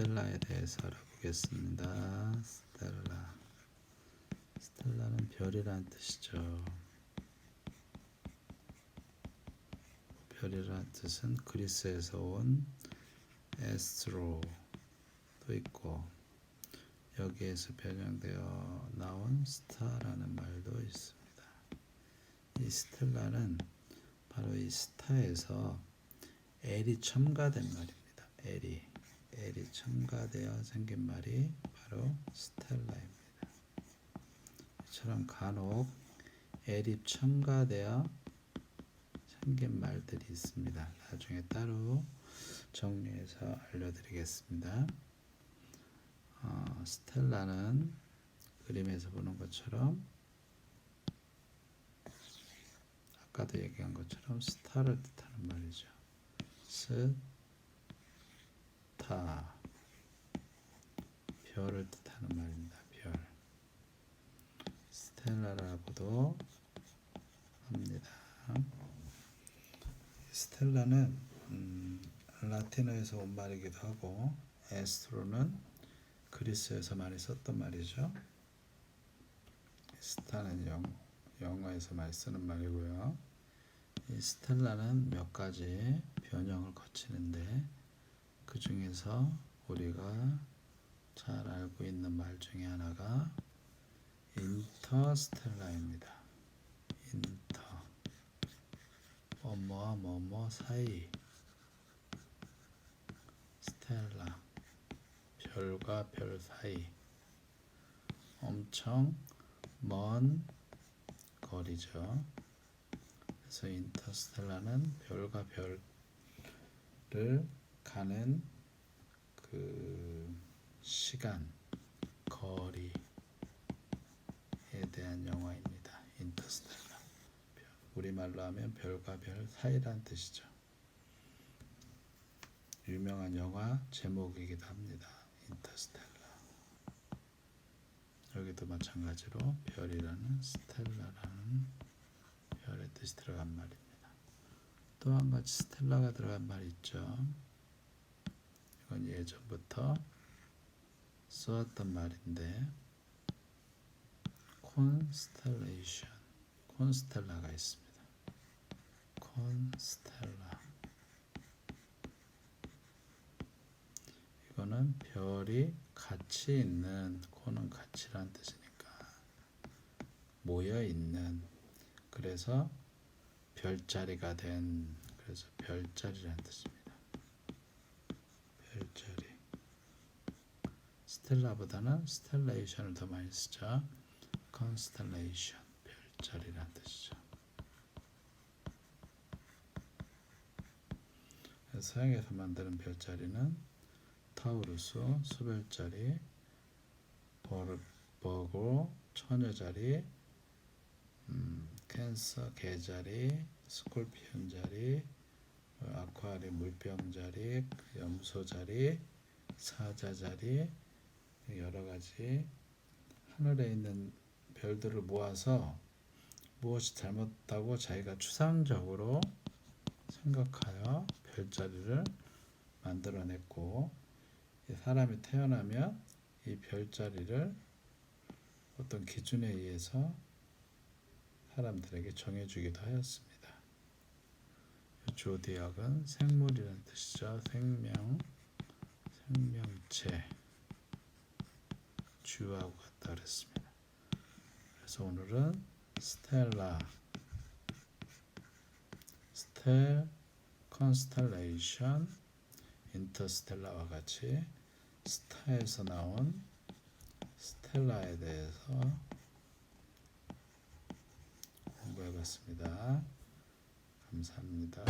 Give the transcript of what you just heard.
스텔라에 대해서 알아보겠습니다. 스텔라. 스텔라는 별이라는 뜻이죠. 별이라는 뜻은 그리스에서 온 에스트로도 있고 여기에서 변형되어 나온 스타라는 말도 있습니다. 이 스텔라는 바로 이 스타에서 L이 첨가된 말입니다. L이 L이 첨가되어 생긴 말이 바로 스텔라입니다. 이처럼 간혹 L이 첨가되어 생긴 말들이 있습니다. 나중에 따로 정리해서 알려드리겠습니다. 어, 스텔라는 그림에서 보는 것처럼 아까도 얘기한 것처럼 스타를 뜻하는 말이죠. 스 타 별을 뜻하는 말입니다. 별 스텔라라고도 합니다. 스텔라는 음, 라틴어에서 온 말이기도 하고 에스트로는 그리스에서 많이 썼던 말이죠. 스타는 영, 영어에서 많이 쓰는 말이고요. 이 스텔라는 몇 가지 변형을 거치는데 그 중에서 우리가 잘 알고 있는 말 중에 하나가 인터스텔라입니다. 인터 뭐뭐와 뭐뭐 사이 스텔라 별과 별 사이 엄청 먼 거리죠. 그래서 인터스텔라는 별과 별을 가는 그 시간, 거리에 대한 영화입니다. 인터스텔라. 우리말로 하면 별과 별 사이란 뜻이죠. 유명한 영화 제목이기도 합니다. 인터스텔라. 여기도 마찬가지로 별이라는 스텔라라는 별의 뜻이 들어간 말입니다. 또 한 가지 스텔라가 들어간 말이 있죠. 이건 예전부터 써왔던 말인데 콘스텔레이션, 콘스텔라가 있습니다. 콘스텔라. 이거는 별이 같이 있는 코는 같이란 뜻이니까 모여 있는 그래서 별자리가 된 그래서 별자리란 뜻입니다. 별자리. 스텔라보다는 스텔레이션을 더 많이 쓰죠. 컨스텔레이션 별자리란 뜻이죠. 서양에서 만드는 별자리는 타우루스, 수별자리, 버고, 처녀자리, 음, 캔서, 개자리, 스콜피온자리, 어, 아쿠아리, 물병자리, 염소자리, 사자자리, 여러 가지 하늘에 있는 별들을 모아서 무엇이 잘못다고 자기가 추상적으로 생각하여 별자리를 만들어냈고 이 사람이 태어나면 이 별자리를 어떤 기준에 의해서 사람들에게 정해주기도 하였습니다. 조디악은 생물이라는 뜻이죠. 생명, 생명체, 주하고 같다 그랬습니다. 그래서 오늘은 스텔라, 스텔, 컨스텔레이션, 인터스텔라와 같이 스타에서 나온 스텔라에 대해서 공부해 봤습니다. 감사합니다.